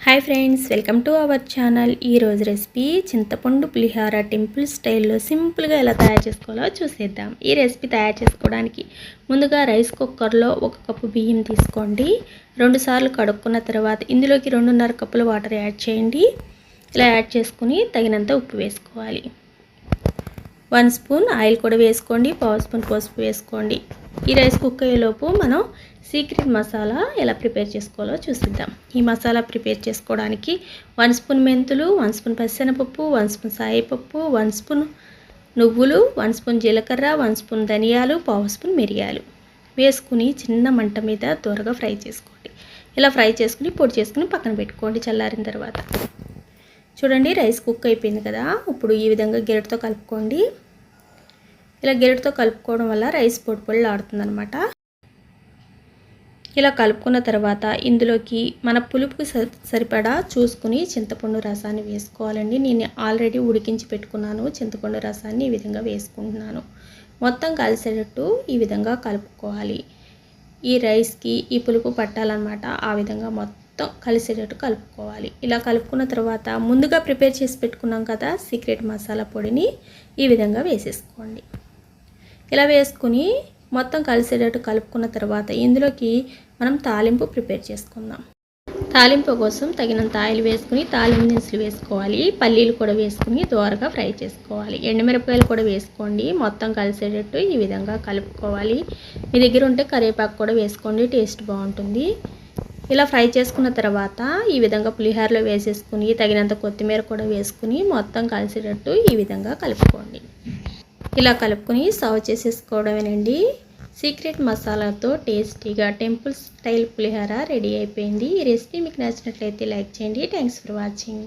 Hi friends welcome to our channel ఈరోజు recipe చింతపండు పులిహార temple స్టైల్లో సింపుల్గా ఎలా తయారు చేసుకోవాలో చూసేద్దాం. ఈ రెసిపీ తయారు చేసుకోవడానికి ముందుగా రైస్ కుక్కర్లో ఒక కప్పు బియ్యం తీసుకోండి. రెండుసార్లు కడుక్కున్న తర్వాత ఇందులోకి రెండున్నర కప్పుల వాటర్ యాడ్ చేయండి. ఇలా యాడ్ చేసుకుని తగినంత ఉప్పు వేసుకోవాలి. వన్ స్పూన్ ఆయిల్ కూడా వేసుకోండి. పావు స్పూన్ పసుపు వేసుకోండి. ఈ రైస్ కుక్ అయ్యేలోపు మనం సీక్రెట్ మసాలా ఎలా ప్రిపేర్ చేసుకోవాలో చూసిద్దాం. ఈ మసాలా ప్రిపేర్ చేసుకోవడానికి వన్ స్పూన్ మెంతులు వన్ స్పూన్ పసిశనపప్పు వన్ స్పూన్ సాయిపప్పు వన్ స్పూన్ నువ్వులు వన్ స్పూన్ జీలకర్ర వన్ స్పూన్ ధనియాలు పావు స్పూన్ మిరియాలు. వేసుకుని చిన్న మంట మీద త్వరగా ఫ్రై చేసుకోండి. ఇలా ఫ్రై చేసుకుని పొడి చేసుకుని పక్కన పెట్టుకోండి చల్లారిన తర్వాత. చూడండి రైస్ కుక్ అయిపోయింది కదా. ఇప్పుడు ఈ విధంగా గెరటితో కలుపుకోండి. ఇలా గెరటితో కలుపుకోవడం వల్ల రైస్ పొడి పొడి ఆడుతుంది అనమాట ఇలా కలుపుకున్న తర్వాత ఇందులోకి మన పులుపుకి సరిపడా చూసుకుని చింతపండు రసాన్ని వేసుకోవాలండి. నేను ఆల్రెడీ ఉడికించి పెట్టుకున్నాను. చింతపండు రసాన్ని ఈ విధంగా వేసుకుంటున్నాను. మొత్తం కలిసేటట్టు ఈ విధంగా కలుపుకోవాలి. ఈ రైస్కి ఈ పులుపు పట్టాలన్నమాట. ఆ విధంగా మొత్తం కలిసేటట్టు కలుపుకోవాలి. ఇలా కలుపుకున్న తర్వాత ముందుగా ప్రిపేర్ చేసి పెట్టుకున్నాం కదా సీక్రెట్ మసాలా పొడిని ఈ విధంగా వేసేసుకోండి. ఇలా వేసుకుని మొత్తం కలిసేటట్టు కలుపుకున్న తర్వాత ఇందులోకి మనం తాలింపు ప్రిపేర్ చేసుకుందాం. తాలింపు కోసం తగినంత ఆయిల్ వేసుకుని తాలింపు దినుసులు వేసుకోవాలి. పల్లీలు కూడా వేసుకుని దోరగా ఫ్రై చేసుకోవాలి. ఎండుమిరపకాయలు కూడా వేసుకోండి. మొత్తం కలిసేటట్టు ఈ విధంగా కలుపుకోవాలి. మీ దగ్గర ఉంటే కరివేపాకు కూడా వేసుకోండి. టేస్ట్ బాగుంటుంది. ఇలా ఫ్రై చేసుకున్న తర్వాత ఈ విధంగా పులిహోరలో వేసేసుకుని తగినంత కొత్తిమీర కూడా వేసుకుని మొత్తం కలిసేటట్టు ఈ విధంగా కలుపుకోండి. ఇలా కలుపుకొని సర్వ్ చేసేసుకోవడమేనండి. సీక్రెట్ మసాలాతో టేస్టీగా టెంపుల్ స్టైల్ పులిహోర రెడీ అయిపోయింది. ఈ రెసిపీ మీకు నచ్చినట్లయితే లైక్ చేయండి. Thanks for watching.